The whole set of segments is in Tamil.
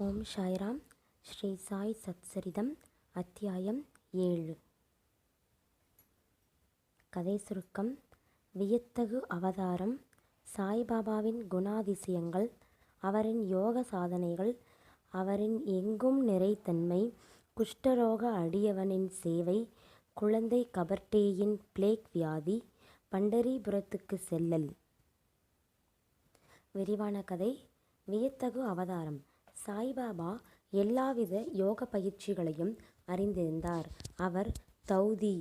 ഓം ഷൈറാം ശ്രീ സായി സത്സരിതം அத்தியாயம் ஏழு. கதை சுருக்கம் வியத்தகு அவதாரம் சாய்பாபாவின் குணாதிசயங்கள் அவரின் யோக சாதனைகள் அவரின் எங்கும் நிறைத்தன்மை குஷ்டரோக அடியவனின் சேவை குழந்தை கபர்டேயின் பிளேக் வியாதி பண்டரிபுரத்துக்கு செல்லல். விரிவான கதை வியத்தகு அவதாரம். சாய்பாபா எல்லாவித யோக பயிற்சிகளையும் அறிந்திருந்தார். அவர் தௌதி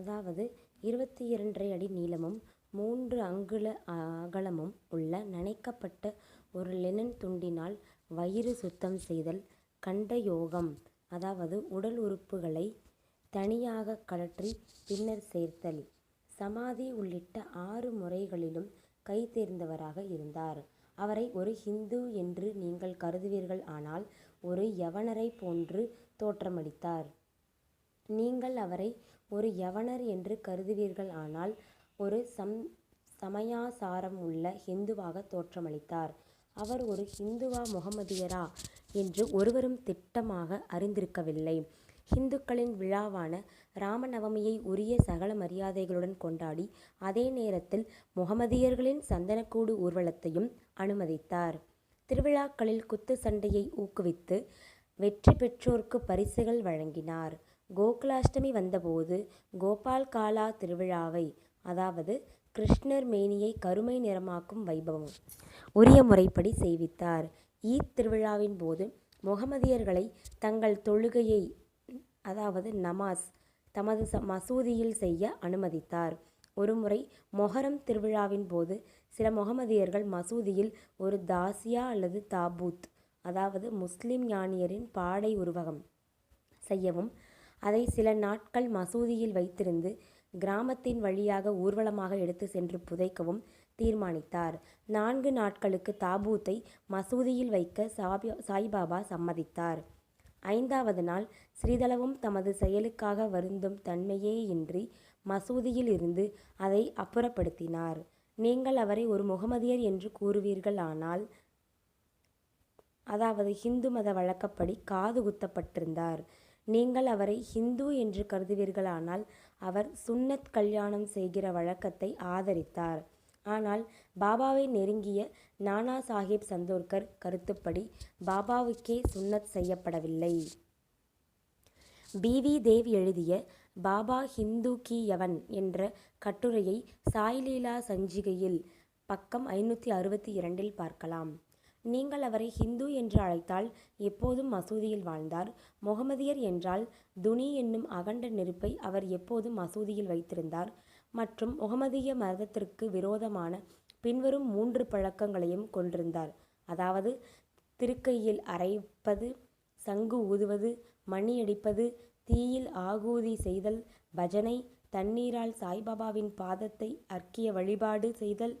அதாவது இருபத்தி இரண்டரை அடி நீளமும் மூன்று அங்குல அகலமும் உள்ள நனைக்கப்பட்ட ஒரு லெனன் துண்டினால் வயிறு சுத்தம் செய்தல் கண்ட யோகம். அதாவது உடல் உறுப்புகளை தனியாக கழற்றி பின்னர் சேர்த்தல். சமாதி உள்ளிட்ட ஆறு முறைகளிலும் கை தேர்ந்தவராக இருந்தார். அவரை ஒரு ஹிந்து என்று நீங்கள் கருதுவீர்கள் ஆனால் ஒரு யவனரை போன்று தோற்றமளித்தார். நீங்கள் அவரை ஒரு யவனர் என்று கருதுவீர்கள் ஆனால் ஒரு சம் சமயாசாரம் உள்ள ஹிந்துவாக தோற்றமளித்தார். அவர் ஒரு ஹிந்துவா முகமதியரா என்று ஒருவரும் திட்டமாக அறிந்திருக்கவில்லை. ஹிந்துக்களின் விழாவான ராமநவமியை உரிய சகல மரியாதைகளுடன் கொண்டாடி அதே நேரத்தில் முகமதியர்களின் சந்தனக்கூடு ஊர்வலத்தையும் அனுமதித்தார். திருவிழாக்களில் குத்து சண்டையை ஊக்குவித்து வெற்றி பெற்றோருக்கு பரிசுகள் வழங்கினார். கோகுலாஷ்டமி வந்தபோது கோபால் காலா திருவிழாவை அதாவது கிருஷ்ணர் மேனியை கருமை நிறமாக்கும் வைபவம் உரிய முறைப்படி செய்வித்தார். ஈத் திருவிழாவின் போது முகமதியர்களை தங்கள் தொழுகையை அதாவது நமாஸ் தமது ச மசூதியில் செய்ய அனுமதித்தார். ஒருமுறை மொஹரம் திருவிழாவின் போது சில முகமதியர்கள் மசூதியில் ஒரு தாசியா அல்லது தாபூத் அதாவது முஸ்லிம் ஞானியரின் பாடை உருவகம் செய்யவும் அதை சில நாட்கள் மசூதியில் வைத்திருந்து கிராமத்தின் வழியாக ஊர்வலமாக எடுத்து சென்று புதைக்கவும் தீர்மானித்தார். நான்கு நாட்களுக்கு தாபூத்தை மசூதியில் வைக்க சாபி சாய்பாபா சம்மதித்தார். ஐந்தாவது நாள் சிறிதளவும் தமது செயலுக்காக வருந்தும் தன்மையேயின்றி மசூதியில் இருந்து அதை அப்புறப்படுத்தினார். நீங்கள் அவரை ஒரு முகமதியர் என்று கூறுவீர்கள் ஆனால் அதாவது ஹிந்து மத வழக்கப்படி காது குத்தப்பட்டிருந்தார். நீங்கள் அவரை ஹிந்து என்று கருதுவீர்களானால் அவர் சுன்னத் கல்யாணம் செய்கிற வழக்கத்தை ஆதரித்தார். ஆனால் பாபாவை நெருங்கிய நானா சாஹிப் சந்தோர்கர் கருத்துப்படி பாபாவுக்கே சுன்னத் செய்யப்படவில்லை. பி வி தேவ் எழுதிய பாபா ஹிந்து கி யவன் என்ற கட்டுரையை சாய்லீலா சஞ்சிகையில் பக்கம் ஐநூற்றி அறுபத்தி இரண்டில் பார்க்கலாம். நீங்கள் அவரை ஹிந்து என்று அழைத்தால் எப்போதும் மசூதியில் வாழ்ந்தார். முகமதியர் என்றால் துனி என்னும் அகண்ட நெருப்பை அவர் எப்போதும் மசூதியில் வைத்திருந்தார். மற்றும் முகமதிய மதத்திற்கு விரோதமான பின்வரும் மூன்று பழக்கங்களையும் கொண்டிருந்தார். அதாவது திருக்கையில் அரைப்பது சங்கு ஊதுவது மணி அடிப்பது தீயில் ஆகூதி செய்தல் பஜனை தண்ணீரால் சாய்பாபாவின் பாதத்தை அர்க்கிய வழிபாடு செய்தல்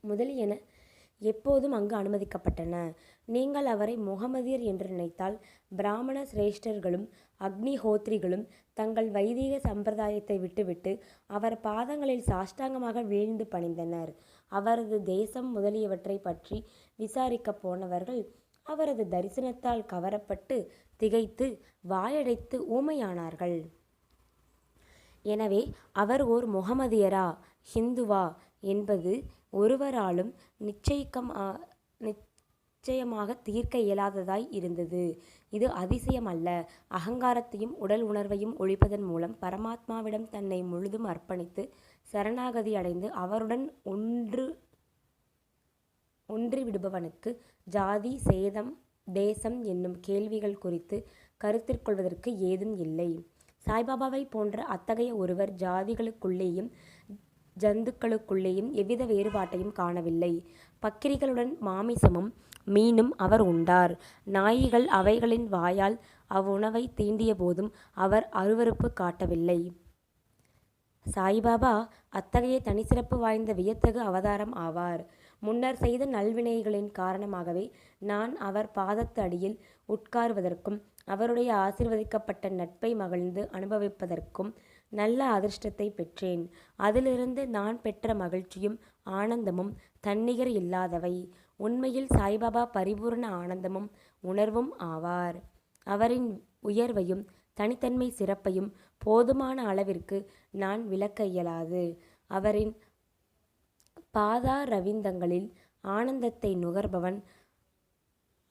முதலியன எப்போதும் அங்கு அனுமதிக்கப்பட்டன. நீங்கள் அவரை முகமதியர் என்று நினைத்தால் பிராமண சிரேஷ்டர்களும் அக்னிஹோத்ரிகளும் தங்கள் வைதிக சம்பிரதாயத்தை விட்டுவிட்டு அவர் பாதங்களில் சாஷ்டாங்கமாக வீழ்ந்து பணிந்தனர். அவரது தேசம் முதலியவற்றை பற்றி விசாரிக்கப் போனவர்கள் அவரது தரிசனத்தால் கவரப்பட்டு திகைத்து வாயடைத்து ஊமையானார்கள். எனவே அவர் ஓர் முகமதியரா ஹிந்துவா என்பது ஒருவராலும் நிச்சயிக்கம் நிச்சயமாக தீர்க்க இயலாததாய் இருந்தது. இது அதிசயம் அல்ல. அகங்காரத்தையும் உடல் உணர்வையும் ஒழிப்பதன் மூலம் பரமாத்மாவிடம் தன்னை முழுதும் அர்ப்பணித்து சரணாகதி அடைந்து அவருடன் ஒன்று ஒன்றிவிடுபவனுக்கு ஜாதி சேதம் தேசம் என்னும் கேள்விகள் குறித்து கருத்திற்கொள்வதற்கு ஏதும் இல்லை சாய்பாபாவை போன்ற அத்தகைய ஒருவர் ஜாதிகளுக்குள்ளேயும் ஜந்துக்களுக்குள்ளேயும் எவ்வித வேறுபாட்டையும் காணவில்லை பக்கிரிகளுடன் மாமிசமும் மீனும் அவர் உண்டார். நாய்கள் அவைகளின் வாயால் அவ்வுணவைத் தீண்டியபோதும் அவர் அருவருப்பு காட்டவில்லை. சாய்பாபா அத்தகைய தனிச்சிறப்பு வாய்ந்த வியத்தகு அவதாரம் ஆவார். முன்னர் செய்த நல்வினைகளின் காரணமாகவே நான் அவர் பாதத்து அடியில் உட்காருவதற்கும் அவருடைய ஆசிர்வதிக்கப்பட்ட நட்பை மகிழ்ந்து அனுபவிப்பதற்கும் நல்ல அதிர்ஷ்டத்தை பெற்றேன். அதிலிருந்து நான் பெற்ற மகிழ்ச்சியும் ஆனந்தமும் தன்னிகர் இல்லாதவை. உண்மையில் சாய்பாபா பரிபூரண ஆனந்தமும் உணர்வும் ஆவார். அவரின் உயர்வையும் தனித்தன்மை சிறப்பையும் போதுமான அளவிற்கு நான் விளக்க இயலாது. அவரின் பாதாரவிந்தங்களில் ஆனந்தத்தை நுகர்பவன்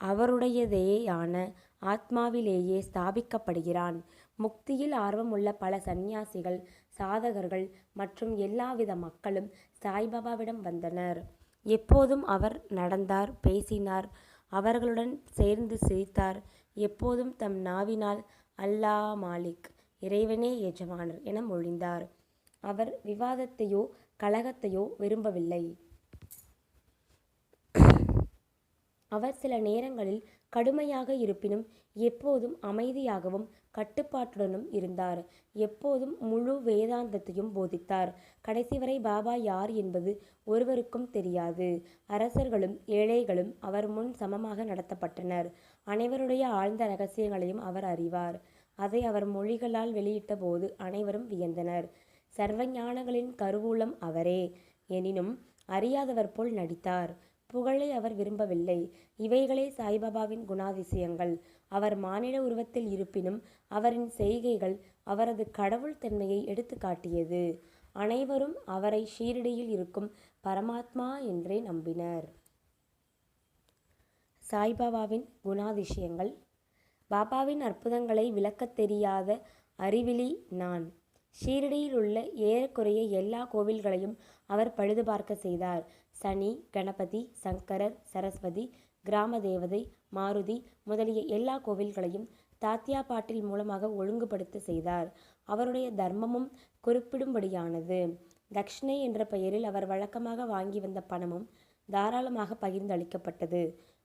அவருடையதேயான ஆத்மாவிலேயே ஸ்தாபிக்கப்படுகிறான். முக்தியில் ஆர்வமுள்ள பல சந்நியாசிகள் சாதகர்கள் மற்றும் எல்லாவித மக்களும் சாய்பாபாவிடம் வந்தனர். எப்போதும் அவர் நடந்தார் பேசினார் அவர்களுடன் சேர்ந்து சிரித்தார். எப்போதும் தம் நாவினால் அல்லா மாலிக் இறைவனே எஜமானர் என மொழிந்தார். அவர் விவாதத்தையோ கலகத்தையோ விரும்பவில்லை. அவர் சில நேரங்களில் கடுமையாக இருப்பினும் எப்போதும் அமைதியாகவும் கட்டுப்பாட்டுடனும் இருந்தார். எப்போதும் முழு வேதாந்தத்தையும் போதித்தார். கடைசி வரை பாபா யார் என்பது ஒருவருக்கும் தெரியாது. அரசர்களும் ஏழைகளும் அவர் முன் சமமாக நடத்தப்பட்டனர். அனைவருடைய ஆழ்ந்த ரகசியங்களையும் அவர் அறிவார். அதை அவர் மொழிகளால் வெளியிட்ட போது அனைவரும் வியந்தனர். சர்வஞானங்களின் கருவூலம் அவரே. எனினும் அறியாதவர் போல் நடித்தார். புகழை அவர் விரும்பவில்லை. இவைகளே சாய்பாபாவின் குணாதிசயங்கள். அவர் மானிட உருவத்தில் இருப்பினும் அவரின் செய்கைகள் அவரது கடவுள் தன்மையை எடுத்து காட்டியது. அனைவரும் அவரை ஷீரடியில் இருக்கும் பரமாத்மா என்றே நம்பினர். சாய்பாபாவின் குணாதிசயங்கள் பாபாவின் அற்புதங்களை விளக்கத் தெரியாத அறிவிலி நான். ஷீரடியில் உள்ள ஏறக்குறைய எல்லா கோவில்களையும் அவர் பழுது பார்க்க செய்தார். சனி கணபதி சங்கரர் சரஸ்வதி கிராம தேவதை மாருதி முதலிய எல்லா கோவில்களையும் தாத்தியா பாட்டில் மூலமாக ஒழுங்குபடுத்த செய்தார். அவருடைய தர்மமும் குறிப்பிடும்படியானது. தக்ஷிணை என்ற பெயரில் அவர் வழக்கமாக வாங்கி வந்த பணமும் தாராளமாக பகிர்ந்து அளிக்கப்பட்டது.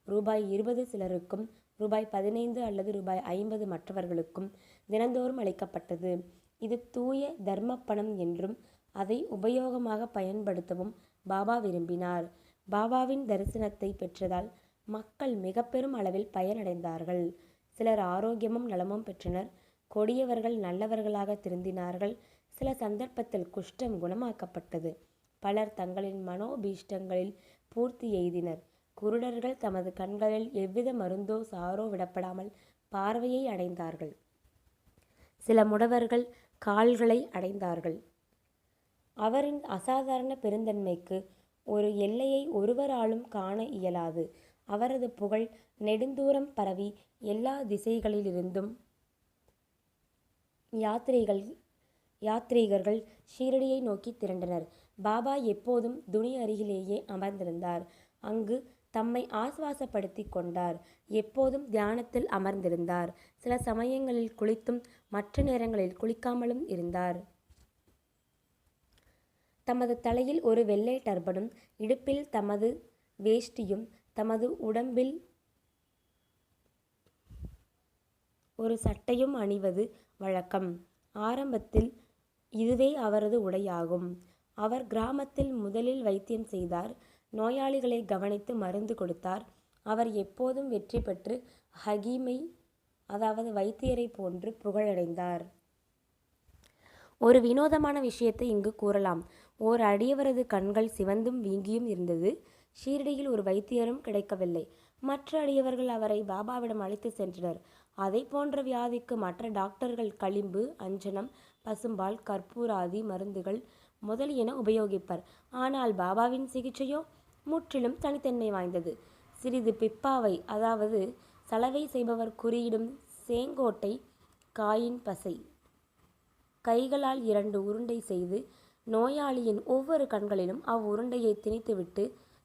ரூபாய் இருபது சிலருக்கும் ரூபாய் பதினைந்து அல்லது ரூபாய் ஐம்பது மற்றவர்களுக்கும் தினந்தோறும் அளிக்கப்பட்டது. இது தூய தர்மப்பணம் என்றும் அதை உபயோகமாக பயன்படுத்தவும் பாபா விரும்பினார். பாபாவின் தரிசனத்தை பெற்றதால் மக்கள் மிக பெரும் அளவில் பயனடைந்தார்கள். சிலர் ஆரோக்கியமும் நலமும் பெற்றனர். கொடியவர்கள் நல்லவர்களாக திருந்தினார்கள். சில சந்தர்ப்பத்தில் குஷ்டம் குணமாக்கப்பட்டது. பலர் தங்களின் மனோபீஷ்டங்களில் பூர்த்தி எய்தினர். குருடர்கள் தமது கண்களில் எவ்வித மருந்தோ சாரோ விடப்படாமல் பார்வையை அடைந்தார்கள். சில முடவர்கள் கால்களை அடைந்தார்கள். அவரின் அசாதாரண பெருந்தன்மைக்கு ஒரு எல்லையை ஒருவராலும் காண இயலாது. அவரது புகழ் நெடுந்தூரம் பரவி எல்லா திசைகளிலிருந்தும் யாத்திரைகள் யாத்ரீகர்கள் ஷீரடியை நோக்கி திரண்டனர். பாபா எப்போதும் துணி அருகிலேயே அமர்ந்திருந்தார். அங்கு தம்மை ஆசுவாசப்படுத்தி கொண்டார். எப்போதும் தியானத்தில் அமர்ந்திருந்தார். சில சமயங்களில் குளித்தும் மற்ற நேரங்களில் குளிக்காமலும் இருந்தார். தமது தலையில் ஒரு வெள்ளை டர்பனும் இடுப்பில் தமது வேஷ்டியும் தமது உடம்பில் ஒரு சட்டையும் அணிவது வழக்கம். ஆரம்பத்தில் இதுவே அவரது உடையாகும். அவர் கிராமத்தில் முதலில் வைத்தியம் செய்தார். நோயாளிகளை கவனித்து மருந்து கொடுத்தார். அவர் எப்போதும் வெற்றி பெற்று ஹகீமை அதாவது வைத்தியரைப் போன்று புகழடைந்தார். ஒரு வினோதமான விஷயத்தை இங்கு கூறலாம். ஓர் அடியவரது கண்கள் சிவந்தும் வீங்கியும் இருந்தது. ஷீரடியில் ஒரு வைத்தியரும் கிடைக்கவில்லை. மற்ற அடியவர்கள் அவரை பாபாவிடம் அழைத்துச் சென்றனர். அதைப் போன்ற வியாதிக்கு மற்ற டாக்டர்கள் களிம்பு அஞ்சனம் பசும்பால் கற்பூராதி மருந்துகள் முதலியன உபயோகிப்பர். ஆனால் பாபாவின் சிகிச்சையோ முற்றிலும் தனித்தன்மை வாய்ந்தது. சிறிது பிப்பாவை அதாவது சலவை செய்பவர் குறியிடும் சேங்கோட்டை காயின் பசை. கைகளால் இரண்டு உருண்டை செய்து நோயாளியின் ஒவ்வொரு கண்களிலும் அவ்வுருண்டையை திணித்துவிட்டு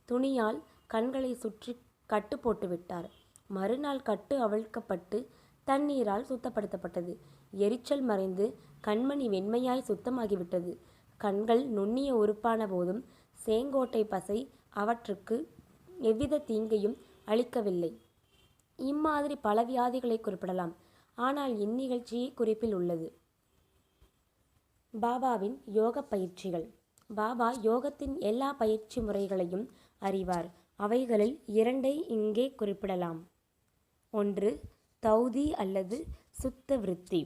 துணியால் கண்களை சுற்றி கட்டு போட்டுவிட்டார். மறுநாள் கட்டு அவிழ்க்கப்பட்டு தண்ணீரால் சுத்தப்படுத்தப்பட்டது. எரிச்சல் மறைந்து கண்மணி வெண்மையாய் சுத்தமாகிவிட்டது. கண்கள் நுண்ணிய உறுப்பான போதும் சேங்கோட்டை பசை அவற்றுக்கு எவ்வித தீங்கையும் அளிக்கவில்லை. இம்மாதிரி பல வியாதிகளை குறிப்பிடலாம். ஆனால் இந்நிகழ்ச்சியே குறிப்பில் உள்ளது. பாபாவின் யோக பயிற்சிகள் பாபா யோகத்தின் எல்லா பயிற்சி முறைகளையும் அறிவார். அவைகளில் இரண்டை இங்கே குறிப்பிடலாம். ஒன்று தௌதி அல்லது சுத்த விருத்தி.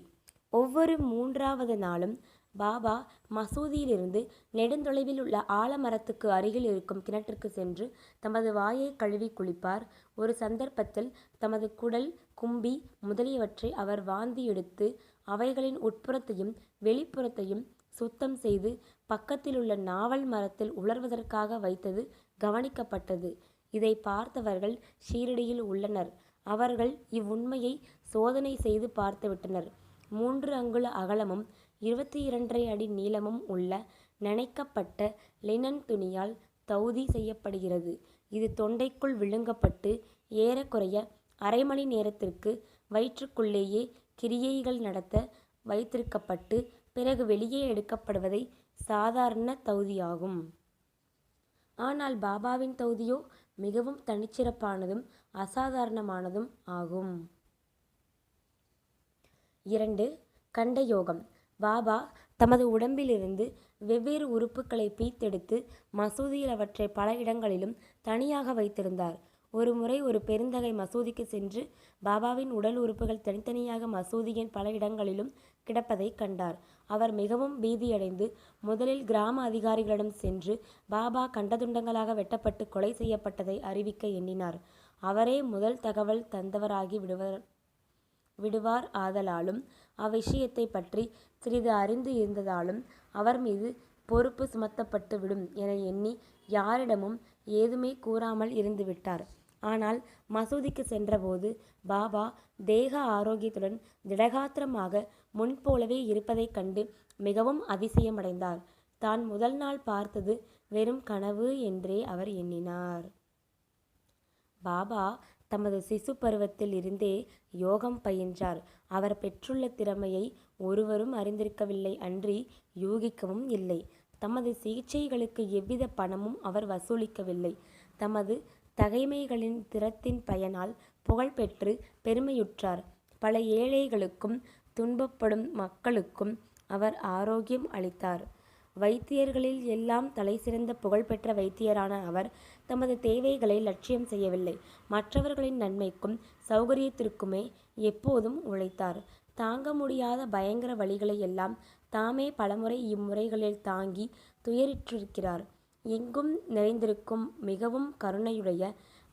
ஒவ்வொரு மூன்றாவது நாளும் பாபா மசூதியிலிருந்து நெடுந்தொலைவில் உள்ள ஆலமரத்துக்கு அருகில் இருக்கும் கிணற்றுக்கு சென்று தமது வாயை கழுவி குளிப்பார். ஒரு சந்தர்ப்பத்தில் தமது குடல், கும்பி முதலியவற்றை அவர் வாந்தி எடுத்து அவைகளின் உட்புறத்தையும் வெளிப்புறத்தையும் சுத்தம் செய்து பக்கத்திலுள்ள நாவல் மரத்தில் உலர்வதற்காக வைத்தது கவனிக்கப்பட்டது. இதை பார்த்தவர்கள் ஷீரடியில் உள்ளனர். அவர்கள் இவ்வுண்மையை சோதனை செய்து பார்த்துவிட்டனர். மூன்று அங்குல அகலமும் இருபத்தி இரண்டரை அடி நீளமும் உள்ள நனைக்கப்பட்ட லினன் துணியால் தௌதி செய்யப்படுகிறது. இது தொண்டைக்குள் விழுங்கப்பட்டு ஏறக்குறைய அரை மணி நேரத்திற்கு வயிற்றுக்குள்ளேயே கிரியைகள் நடத்த வைத்திருக்கப்பட்டு பிறகு வெளியே எடுக்கப்படுவதே சாதாரண தௌதியாகும். ஆனால் பாபாவின் தௌதியோ மிகவும் தனிச்சிறப்பானதும் அசாதாரணமானதும் ஆகும். இரண்டு கண்ட யோகம் பாபா தமது உடம்பிலிருந்து வெவ்வேறு உறுப்புகளை பிய்த்தெடுத்து மசூதியில் அவற்றை பல இடங்களிலும் தனியாக வைத்திருந்தார். ஒரு முறை ஒரு பெருந்தகை மசூதிக்கு சென்று பாபாவின் உடல் உறுப்புகள் தனித்தனியாக மசூதியின் பல இடங்களிலும் கிடப்பதை கண்டார். அவர் மிகவும் பீதியடைந்து முதலில் கிராம அதிகாரிகளிடம் சென்று பாபா கண்டதுண்டங்களாக வெட்டப்பட்டு கொலை செய்யப்பட்டதை அறிவிக்க எண்ணினார். அவரே முதல் தகவல் தந்தவராகி விடுவார் ஆதலாலும் அவ்விஷயத்தை பற்றி சிறிது அறிந்து இருந்ததாலும் அவர் மீது பொறுப்பு சுமத்தப்பட்டுவிடும் என எண்ணி யாரிடமும் ஏதுமே கூறாமல் இருந்துவிட்டார். ஆனால் மசூதிக்கு சென்றபோது பாபா தேக ஆரோக்கியத்துடன் திடகாத்திரமாக முன்போலவே இருப்பதைக் கண்டு மிகவும் அதிசயமடைந்தார். தான் முதல் நாள் பார்த்தது வெறும் கனவு என்றே அவர் எண்ணினார். பாபா தமது சிசு பருவத்தில் இருந்தே யோகம் பயின்றார். அவர் பெற்றுள்ள திறமையை ஒருவரும் அறிந்திருக்கவில்லை அன்றி யூகிக்கவும் இல்லை. தமது சிகிச்சைகளுக்கு எவ்வித பணமும் அவர் வசூலிக்கவில்லை. தமது தகைமைகளின் திறத்தின் பயனால் புகழ்பெற்று பெருமையுற்றார். பல ஏழைகளுக்கும் துன்பப்படும் மக்களுக்கும் அவர் ஆரோக்கியம் அளித்தார். வைத்தியர்களில் எல்லாம் தலைசிறந்த புகழ்பெற்ற வைத்தியரான அவர் தமது தேவைகளை லட்சியம் செய்யவில்லை. மற்றவர்களின் நன்மைக்கும் சௌகரியத்திற்குமே எப்போதும் உழைத்தார். தாங்க முடியாத பயங்கர வழிகளை எல்லாம் தாமே பலமுறை இம்முறைகளில் தாங்கி துயரிற்றிருக்கிறார் எங்கும் நிறைந்திருக்கும் மிகவும் கருணையுடைய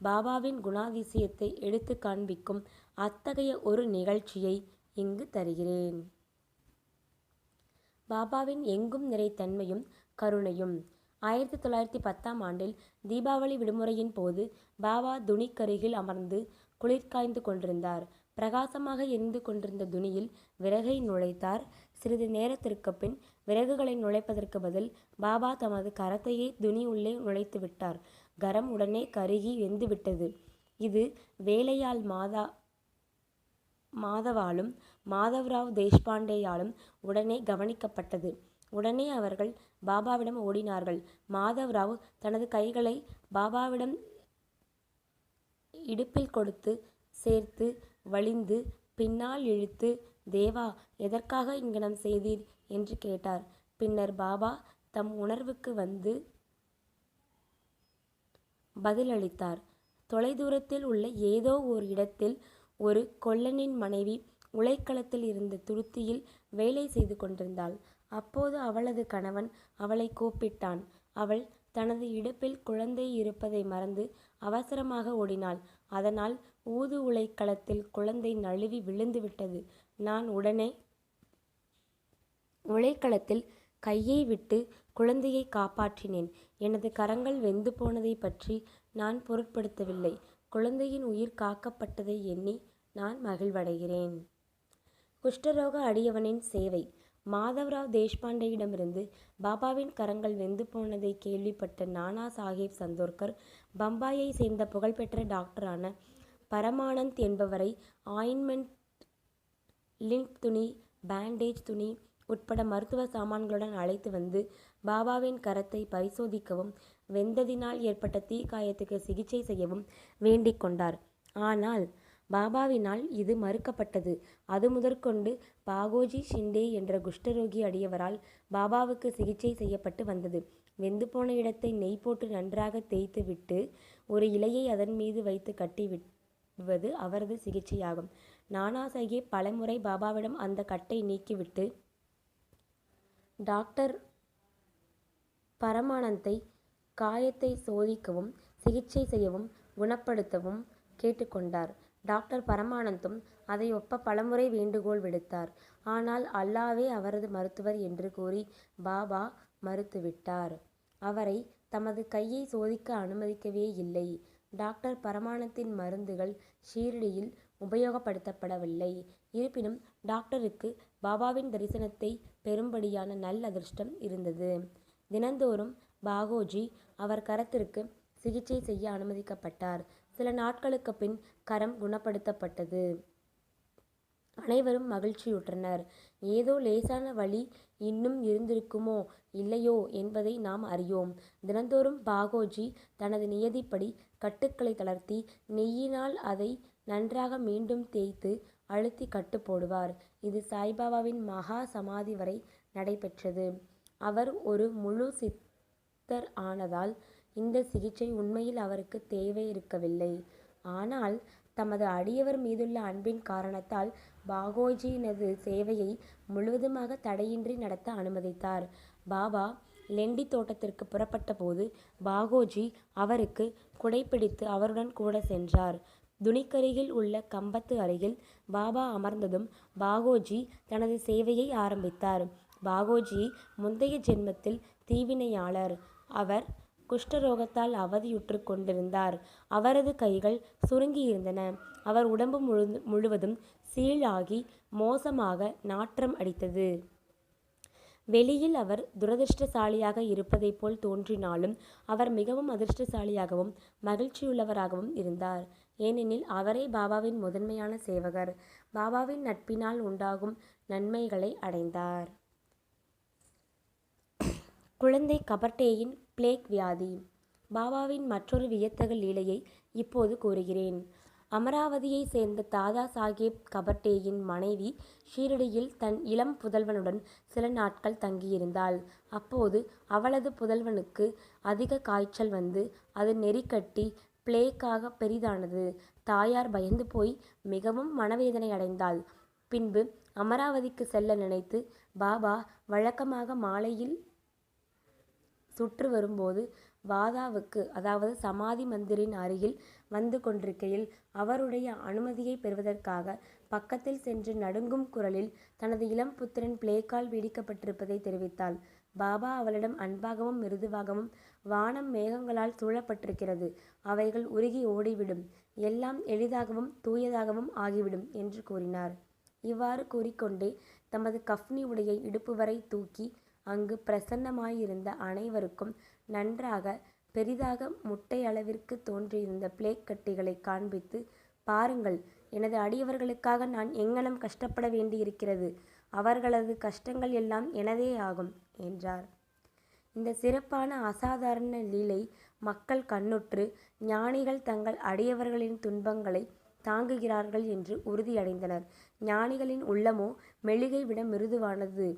பாபாவின் குணாதிசயத்தை எடுத்துக் காண்பிக்கும் அத்தகைய ஒரு நிகழ்ச்சியை இங்கு தருகிறேன். பாபாவின் எங்கும் நிறைத்தன்மையும் கருணையும் ஆயிரத்து தொள்ளாயிரத்து பத்தாம் ஆண்டில் தீபாவளி விடுமுறையின் போது பாபா துணிக்கருகில் அமர்ந்து குளிர்காய்ந்து கொண்டிருந்தார். பிரகாசமாக எரிந்து கொண்டிருந்த துணியில் விறகை நுழைத்தார். சிறிது நேரத்திற்கு பின் விறகுகளை நுழைப்பதற்கு பதில் பாபா தமது கரத்தையே துணி உள்ளே நுழைத்து விட்டார் கரம் உடனே கருகி வெந்துவிட்டது. இது வேலையால் மாதா மாதவாலும் மாதவராவ் தேஷ்பாண்டேயாலும் உடனே கவனிக்கப்பட்டது. உடனே அவர்கள் பாபாவிடம் ஓடினார்கள். மாதவராவ் தனது கைகளை பாபாவிடம் இடுப்பில் கொடுத்து சேர்த்து வலிந்து பின்னால் இழுத்து தேவா எதற்காக இங்ஙனம் செய்தீர்? என்று கேட்டார். பின்னர் பாபா தம் உணர்வுக்கு வந்து பதிலளித்தார் தொலைதூரத்தில் உள்ள ஏதோ ஒரு இடத்தில் ஒரு கொல்லனின் மனைவி உலைக்களத்தில் இருந்த துருத்தியில் வேலை செய்து கொண்டிருந்தாள். அப்போது அவளது கணவன் அவளை கூப்பிட்டான். அவள் தனது இடுப்பில் குழந்தை இருப்பதை மறந்து அவசரமாக ஓடினாள். அதனால் ஊது உலைக்களத்தில் குழந்தை நழுவி விழுந்து விட்டது. நான் உடனே உலைக்களத்தில் கையை விட்டு குழந்தையை காப்பாற்றினேன். எனது கரங்கள் வெந்து போனதை பற்றி நான் பொருட்படுத்தவில்லை. குழந்தையின் உயிர் காக்கப்பட்டதை எண்ணி நான் மகிழ்வடைகிறேன். குஷ்டரோக அடியவனின் சேவை மாதவராவ் தேஷ்பாண்டேயிடமிருந்து பாபாவின் கரங்கள் வெந்து போனதை கேள்விப்பட்ட நானா சாஹேப் சந்தோர்கர் பம்பாயைச் சேர்ந்த புகழ்பெற்ற டாக்டரான பரமானந்த் என்பவரை ஆயின்மெண்ட் லிங்க் துணி பேண்டேஜ் துணி உட்பட மருத்துவ சாமான்களுடன் அழைத்து வந்து பாபாவின் கரத்தை பரிசோதிக்கவும் வெந்ததினால் ஏற்பட்ட தீக்காயத்துக்கு சிகிச்சை செய்யவும் வேண்டிக் கொண்டார். ஆனால் பாபாவினால் இது மறுக்கப்பட்டது. அது முதற்கொண்டு பாகோஜி ஷிண்டே என்ற குஷ்டரோகி அடியவரால் பாபாவுக்கு சிகிச்சை செய்யப்பட்டு வந்தது. வெந்து போன இடத்தை நெய் போட்டு நன்றாக தேய்த்து விட்டு ஒரு இலையை அதன் மீது வைத்து கட்டிவிட்டு விடுவது அவரது சிகிச்சையாகும். நானாசாகி பலமுறை பாபாவிடம் அந்த கட்டை நீக்கிவிட்டு டாக்டர் பரமானந்தை காயத்தை சோதிக்கவும் சிகிச்சை செய்யவும் குணப்படுத்தவும் கேட்டுக்கொண்டார். டாக்டர் பரமானந்தும் அதை ஒப்ப பலமுறை வேண்டுகோள் விடுத்தார். ஆனால் அல்லாவே அவரது மருத்துவர் என்று கூறி பாபா மறுத்துவிட்டார். அவரை தமது கையை சோதிக்க அனுமதிக்கவே இல்லை. டாக்டர் பரமானத்தின் மருந்துகள் ஷீரடியில் உபயோகப்படுத்தப்படவில்லை. இருப்பினும் டாக்டருக்கு பாபாவின் தரிசனத்தை பெறும்படியான நல் அதிர்ஷ்டம் இருந்தது. தினந்தோறும் பாகோஜி அவர் கரத்திற்கு சிகிச்சை செய்ய அனுமதிக்கப்பட்டார். சில நாட்களுக்கு பின் கரம் குணப்படுத்தப்பட்டது. அனைவரும் மகிழ்ச்சியுற்றனர். ஏதோ லேசான வழி இன்னும் இருந்திருக்குமோ இல்லையோ என்பதை நாம் அறியோம். தினந்தோறும் பாகோஜி தனது நியதிப்படி கட்டுக்களை தளர்த்தி நெய்யினால் அதை நன்றாக மீண்டும் தேய்த்து அழுத்தி கட்டு போடுவார். இது சாய்பாபாவின் மகா சமாதி வரை நடைபெற்றது. அவர் ஒரு முழு சித்தர் ஆனதால் இந்த சிகிச்சை உண்மையில் அவருக்கு தேவை இருக்கவில்லை. ஆனால் தமது அடியவர் மீதுள்ள அன்பின் காரணத்தால் பாகோஜியினது சேவையை முழுவதுமாக தடையின்றி நடத்த அனுமதித்தார். பாபா லெண்டி தோட்டத்திற்கு புறப்பட்ட போது பாகோஜி அவருக்கு குடைப்பிடித்து அவருடன் கூட சென்றார். துணிக்கருகில் உள்ள கம்பத்து அருகில் பாபா அமர்ந்ததும் பாகோஜி தனது சேவையை ஆரம்பித்தார். பாகோஜி முந்தைய ஜென்மத்தில் தீவினையாளர். அவர் குஷ்டரோகத்தால் அவதியுற்று கொண்டிருந்தார். அவரது கைகள் சுருங்கியிருந்தன. அவர் உடம்பு முழு முழுவதும் சீழாகி மோசமாக நாற்றம் அடித்தது. வெளியில் அவர் துரதிர்ஷ்டசாலியாக இருப்பதைப் போல் தோன்றினாலும் அவர் மிகவும் அதிர்ஷ்டசாலியாகவும் மகிழ்ச்சியுள்ளவராகவும் இருந்தார். ஏனெனில் அவரே பாபாவின் முதன்மையான சேவகர். பாபாவின் நட்பினால் உண்டாகும் நன்மைகளை அடைந்தார். குழந்தை கபர்டேயின் பிளேக் வியாதி. பாபாவின் மற்றொரு வியத்தகு லீலையை இப்போது கூறுகிறேன். அமராவதியைச் சேர்ந்த தாதா சாஹேப் கபர்டேயின் மனைவி ஷீரடியில் தன் இளம் புதல்வனுடன் சில நாட்கள் தங்கியிருந்தாள். அப்போது அவளது புதல்வனுக்கு அதிக காய்ச்சல் வந்து அது நெறிக்கட்டி பிளேக்காக பெரிதானது. தாயார் பயந்து போய் மிகவும் மனவேதனை அடைந்தாள். பின்பு அமராவதிக்கு செல்ல நினைத்து பாபா வழக்கமாக மாலையில் சுற்று வரும்போது வாதாவுக்கு அதாவது சமாதி மந்திரின் அருகில் வந்து கொண்டிருக்கையில் அவருடைய அனுமதியை பெறுவதற்காக பக்கத்தில் சென்று நடுங்கும் குரலில் தனது இளம் புத்திரன் பிளேக்கால் பீடிக்கப்பட்டிருப்பதை தெரிவித்தாள். பாபா அவளிடம் அன்பாகவும் மிருதுவாகவும் வானம் மேகங்களால் சூழப்பட்டிருக்கிறது. அவைகள் உருகி ஓடிவிடும். எல்லாம் எளிதாகவும் தூயதாகவும் ஆகிவிடும் என்று கூறினார். இவ்வாறு கூறிக்கொண்டே தமது கஃப்னி உடையை இடுப்பு வரை தூக்கி அங்கு பிரசன்னமாயிருந்த அனைவருக்கும் நன்றாக பெரிதாக முட்டை அளவிற்கு தோன்றியிருந்த பிளேக் கட்டிகளை காண்பித்து பாருங்கள் எனது அடியவர்களுக்காக நான் எங்ஙனம் கஷ்டப்பட வேண்டியிருக்கிறது. அவர்களது கஷ்டங்கள் எல்லாம் எனதே ஆகும் என்றார். இந்த சிறப்பான அசாதாரண லீலை மக்கள் கண்ணுற்று ஞானிகள் தங்கள் அடியவர்களின் துன்பங்களை தாங்குகிறார்கள் என்று உறுதியடைந்தனர். ஞானிகளின் உள்ளமோ மெழுகை விட மிருதுவானது.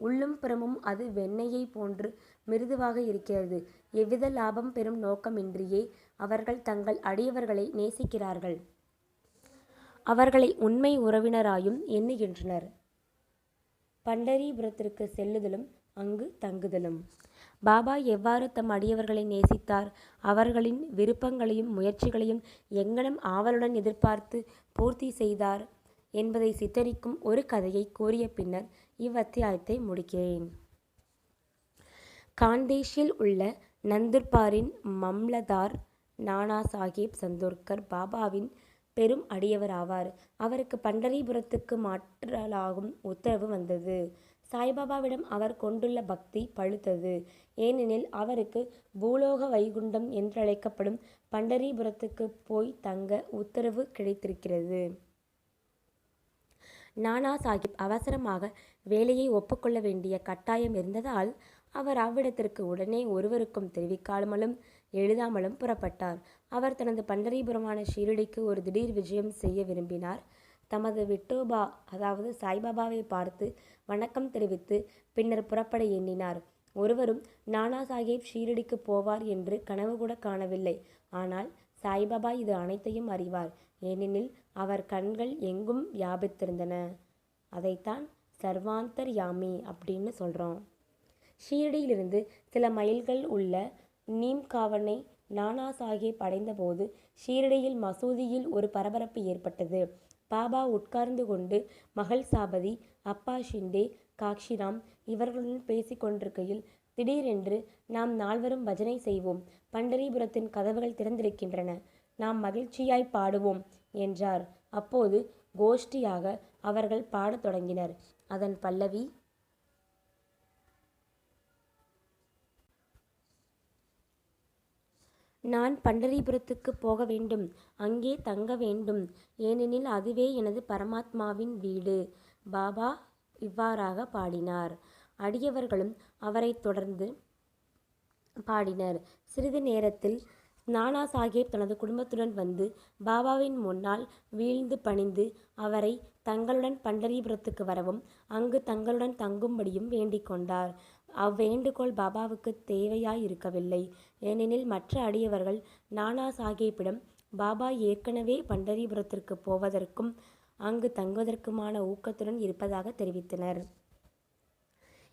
உள்ளும் புறமும் அது வெண்ணெயை போன்று மிருதுவாக இருக்கிறது. எவ்வித லாபம் பெறும் நோக்கமின்றியே அவர்கள் தங்கள் அடியவர்களை நேசிக்கிறார்கள். அவர்களை உண்மை உறவினராயும் எண்ணுகின்றனர். பண்டரிபுரத்திற்கு செல்லுதலும் அங்கு தங்குதலும். பாபா எவ்வாறு தம் அடியவர்களை நேசித்தார்? அவர்களின் விருப்பங்களையும் முயற்சிகளையும் எங்கனம் ஆவலுடன் எதிர்பார்த்து பூர்த்தி செய்தார் என்பதை சித்தரிக்கும் ஒரு கதையை கூறிய பின்னர் இவ்வத்தியாயத்தை முடிக்கிறேன். காந்தேஷில் உள்ள நந்துர்பாரின் மம்லதார் நானா சாஹேப் சந்தோர்கர் பாபாவின் பெரும் அடியவர் ஆவார். அவருக்கு பண்டரிபுரத்துக்கு மாற்றலாகும் உத்தரவு வந்தது. சாய்பாபாவிடம் அவர் கொண்டுள்ள பக்தி பழுத்தது. ஏனெனில் அவருக்கு பூலோக வைகுண்டம் என்றழைக்கப்படும் பண்டரிபுரத்துக்கு போய் தங்க உத்தரவு கிடைத்திருக்கிறது. நானா சாஹிப் அவசரமாக வேலையை ஒப்புக்கொள்ள வேண்டிய கட்டாயம் இருந்ததால் அவர் அவ்விடத்திற்கு உடனே ஒருவருக்கும் தெரிவிக்காமலும் எழுதாமலும் புறப்பட்டார். அவர் தனது பண்டரிபுரமான ஷீரடிக்கு ஒரு திடீர் விஜயம் செய்ய விரும்பினார். தமது விட்டோபா அதாவது சாய்பாபாவை பார்த்து வணக்கம் தெரிவித்து பின்னர் புறப்பட எண்ணினார். ஒருவரும் நானா சாஹேப் ஷீரடிக்கு போவார் என்று கனவு கூட காணவில்லை. ஆனால் சாய்பாபா இது அனைத்தையும் அறிவார். ஏனெனில் அவர் கண்கள் எங்கும் வியாபித்திருந்தன. அதைத்தான் சர்வாந்தர் யாமி அப்படின்னு சொல்கிறோம் ஷீரடியிலிருந்து சில மைல்கள் உள்ள நீம்காவனை நானா சாஹேப் அடைந்தபோது ஷீரடியில் மசூதியில் ஒரு பரபரப்பு ஏற்பட்டது. பாபா உட்கார்ந்து கொண்டு மகள் சாபதி அப்பா ஷிண்டே காக்ஷிராம் இவர்களுடன் பேசிக் கொண்டிருக்கையில் திடீரென்று நாம் நால்வரும் பஜனை செய்வோம். பண்டரிபுரத்தின் கதவுகள் திறந்திருக்கின்றன. நாம் மகிழ்ச்சியாய் பாடுவோம் என்றார். அப்போது கோஷ்டியாக அவர்கள் பாடத் தொடங்கினர். அதன் பல்லவி நான் பண்டரிபுரத்துக்கு போக வேண்டும் அங்கே தங்க வேண்டும். ஏனெனில் அதுவே எனது பரமாத்மாவின் வீடு. பாபா இவ்வாறாக பாடினார். அடியவர்களும் அவரை தொடர்ந்து பாடினர். சிறிது நேரத்தில் நானா சாஹேப் தனது குடும்பத்துடன் வந்து பாபாவின் முன்னால் வீழ்ந்து பணிந்து அவரை தங்களுடன் பண்டரிபுரத்துக்கு வரவும் அங்கு தங்களுடன் தங்கும்படியும் வேண்டிக் கொண்டார். அவ்வேண்டுகோள் பாபாவுக்கு தேவையாய் இருக்கவில்லை ஏனெனில் மற்ற அடியவர்கள் நானா சாஹேப்பிடம் பாபா ஏற்கனவே பண்டரிபுரத்திற்கு போவதற்கும் அங்கு தங்குவதற்குமான ஊக்கத்துடன் இருப்பதாக தெரிவித்தனர்.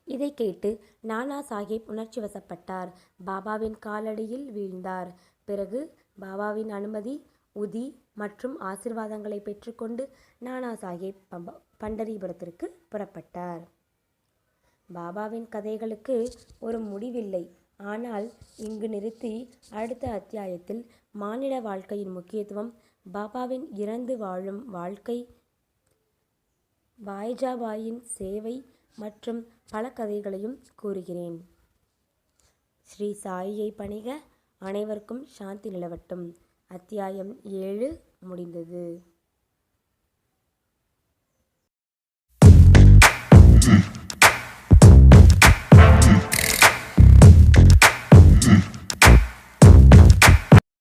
இதை கேட்டு நானா சாஹேப் உணர்ச்சி வசப்பட்டார். பாபாவின் காலடியில் வீழ்ந்தார். பிறகு பாபாவின் அனுமதி உதி மற்றும் ஆசிர்வாதங்களை பெற்றுக்கொண்டு நானா சாஹேப் பண்டரிபுரத்திற்கு புறப்பட்டார். பாபாவின் கதைகளுக்கு ஒரு முடிவில்லை. ஆனால் இங்கு நிறுத்தி அடுத்த அத்தியாயத்தில் மானிட வாழ்க்கையின் முக்கியத்துவம் பாபாவின் இறந்து வாழும் வாழ்க்கை வாய்ஜாபாயின் சேவை மற்றும் பல கதைகளையும் கூறுகிறேன். ஸ்ரீ சாயியை பணிக அனைவருக்கும் சாந்தி நிலவட்டும். அத்தியாயம் ஏழு முடிந்தது.